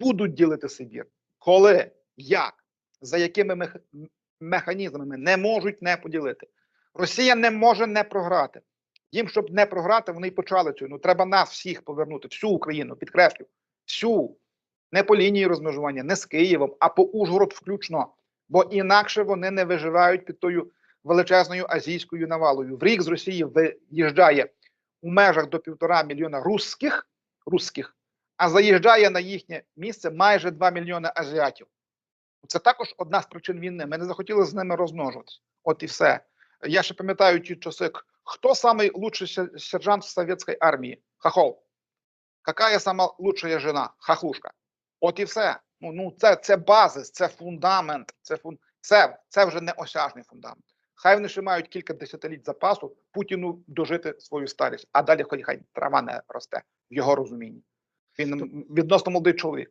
будуть ділити Сибір. Коли, як, за якими механізмами не можуть не поділити. Росія не може не програти. Їм, щоб не програти, вони й почали цю. Ну треба нас всіх повернути, всю Україну, підкреслю, всю. Не по лінії розмежування, не з Києвом, а по Ужгород включно. Бо інакше вони не виживають під тою величезною азійською навалою. В рік з Росії виїжджає у межах до півтора мільйона русських, русських, а заїжджає на їхнє місце майже 2 мільйони азіатів. Це також одна з причин війни. Ми не захотіли з ними розмножуватися. От і все. Я ще пам'ятаю ті часи. Хто самий лучший сержант в совєтській армії? Хохол. Какая сама лучшая жена? Хахушка. От і все. Ну, ну це, це базис, це фундамент, це, фун... це, це вже не осяжний фундамент. Хай вони ще мають кілька десятиліть запасу Путіну дожити свою старість, а далі хай трава не росте в його розумінні. Він відносно молодий чоловік.